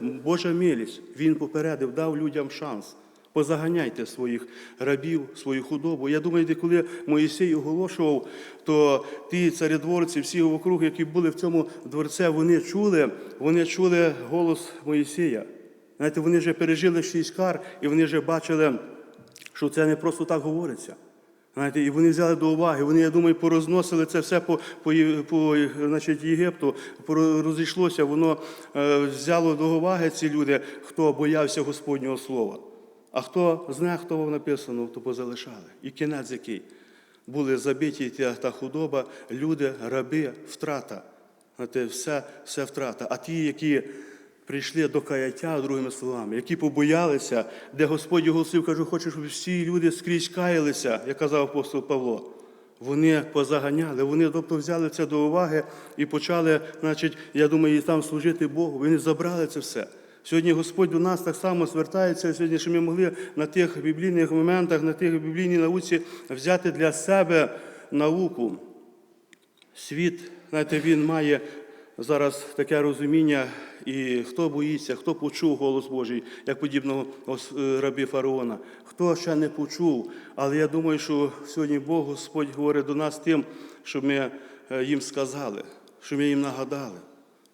Божа милість, Він попередив, дав людям шанс. Позаганяйте своїх рабів, свою худобу. Я думаю, коли Моїсей оголошував, то ті царядворці, всі вокруг, які були в цьому дворце, вони чули, вони чули голос Моїсея. Знаєте, вони вже пережили шість кар, і вони вже бачили, що це не просто так говориться. Знаєте, і вони взяли до уваги, вони, я думаю, порозносили це все по, по, по значить, Єгипту, розійшлося, воно е, взяло до уваги ці люди, хто боявся Господнього Слова. А хто знехтував написано, то позалишали. І кінець який. Були забиті та, та худоба, люди, раби, втрата. Знаєте, все, все втрата. А ті, які прийшли до каяття, другими словами, які побоялися, де Господь оголосив, кажу, хочу, щоб всі люди скрізь каялися, як казав апостол Павло. Вони позаганяли, вони тобто взяли це до уваги і почали, значить, я думаю, і там служити Богу. Вони забрали це все. Сьогодні Господь до нас так само звертається сьогодні, що ми могли на тих біблійних моментах, на тих біблійній науці взяти для себе науку. Світ, знаєте, він має зараз таке розуміння, і хто боїться, хто почув голос Божий, як подібного е, рабі фараона, хто ще не почув. Але я думаю, що сьогодні Бог Господь говорить до нас тим, щоб ми е, їм сказали, щоб ми їм нагадали.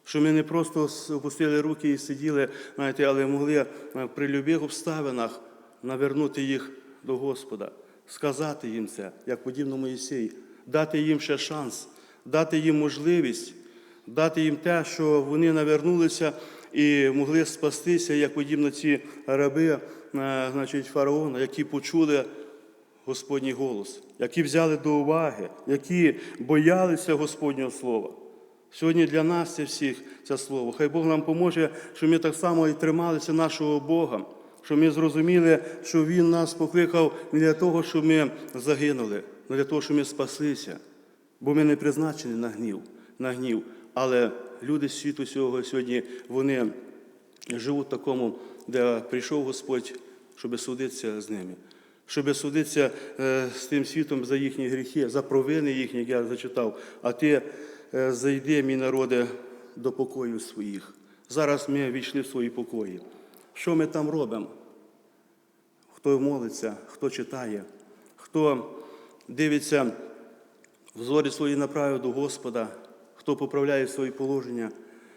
Що ми не просто опустили руки і сиділи, знаєте, але могли е, при будь-яких обставинах навернути їх до Господа, сказати їм це, як подібно Моїсей, дати їм ще шанс, дати їм можливість, дати їм те, що вони навернулися і могли спастися, як подібно ці раби, е, значить, фараона, які почули Господній голос, які взяли до уваги, які боялися Господнього Слова. Сьогодні для нас це всіх це слово. Хай Бог нам поможе, щоб ми так само і трималися нашого Бога, щоб ми зрозуміли, що Він нас покликав не для того, щоб ми загинули, не для того, щоб ми спаслися. Бо ми не призначені на гнів, на гнів. Але люди світу цього сьогодні вони живуть в такому, де прийшов Господь, щоб судитися з ними, щоб судитися е, з тим світом за їхні гріхи, за провини їхні, як я зачитав. А ти е, зайди, мій народе, до покою своїх. Зараз ми війшли в свої покої. Що ми там робимо? Хто молиться, хто читає, хто дивиться в зорі свої направив до Господа, хто поправляє свої положення,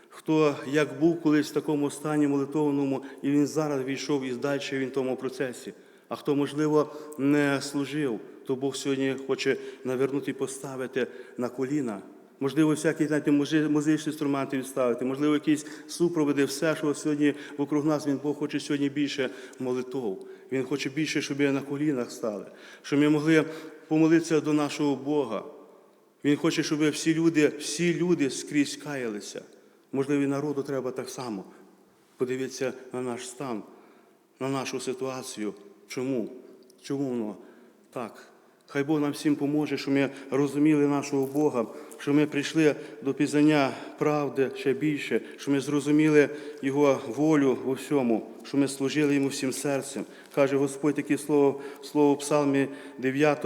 хто як був колись в такому стані молитовному, і він зараз війшов і далі він в тому процесі. А хто, можливо, не служив, то Бог сьогодні хоче навернути і поставити на коліна. Можливо, всякі знаєте, музи- музичні інструменти відставити, можливо, якісь супроводи, все, що сьогодні вокруг нас, він Бог хоче сьогодні більше молитов. Він хоче більше, щоб ми на колінах стали, щоб ми могли помолитися до нашого Бога. Він хоче, щоб всі люди, всі люди скрізь каялися. Можливо, і народу треба так само подивитися на наш стан, на нашу ситуацію. Чому? Чому воно так? Хай Бог нам всім поможе, щоб ми розуміли нашого Бога, щоб ми прийшли до пізнання правди ще більше, щоб ми зрозуміли Його волю у всьому, щоб ми служили Йому всім серцем. Каже Господь таке слово, слово в Псалмі 9,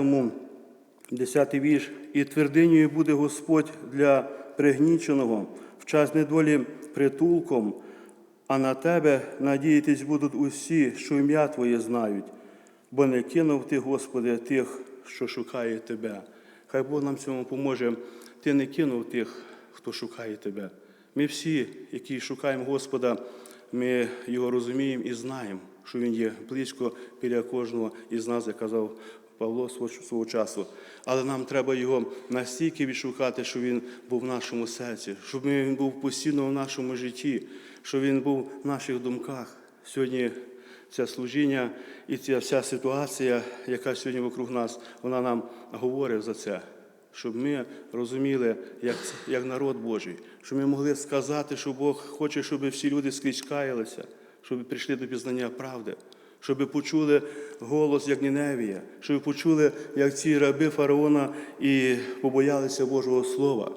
Десятий вірш. І твердинею буде Господь для пригніченого, в час недолі притулком, а на тебе надіятись будуть усі, що ім'я Твоє знають, бо не кинув ти, Господи, тих, що шукає Тебе. Хай Бог нам цьому поможе. Ти не кинув тих, хто шукає Тебе. Ми всі, які шукаємо Господа, ми його розуміємо і знаємо, що Він є близько біля кожного із нас, як казав Павло свого часу. Але нам треба його настільки відшукати, щоб він був в нашому серці, щоб він був постійно в нашому житті, щоб він був в наших думках. Сьогодні це служіння і ця вся ситуація, яка сьогодні вокруг нас, вона нам говорить за це. Щоб ми розуміли, як, як народ Божий, щоб ми могли сказати, що Бог хоче, щоб всі люди скрізь каялися, щоб прийшли до пізнання правди, щоб почули голос, як Ніневія, щоб почули, як ці раби фараона і побоялися Божого Слова.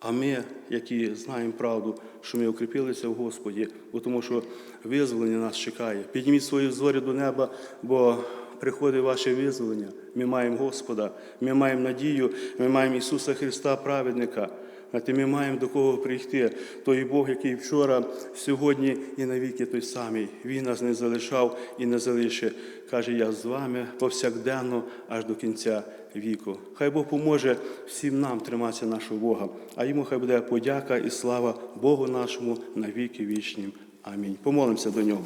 А ми, які знаємо правду, що ми укріпилися в Господі, бо тому що визволення нас чекає. Підніміть свої зорі до неба, бо приходить ваше визволення. Ми маємо Господа, ми маємо надію, ми маємо Ісуса Христа, праведника. Знаєте, ми маємо до кого прийти. Той Бог, який вчора, сьогодні і навіки той самий. Він нас не залишав і не залишить. Каже, я з вами повсякденно аж до кінця віку. Хай Бог поможе всім нам триматися нашого Бога, а йому хай буде подяка і слава Богу нашому на віки вічнім. Амінь. Помолимося до нього.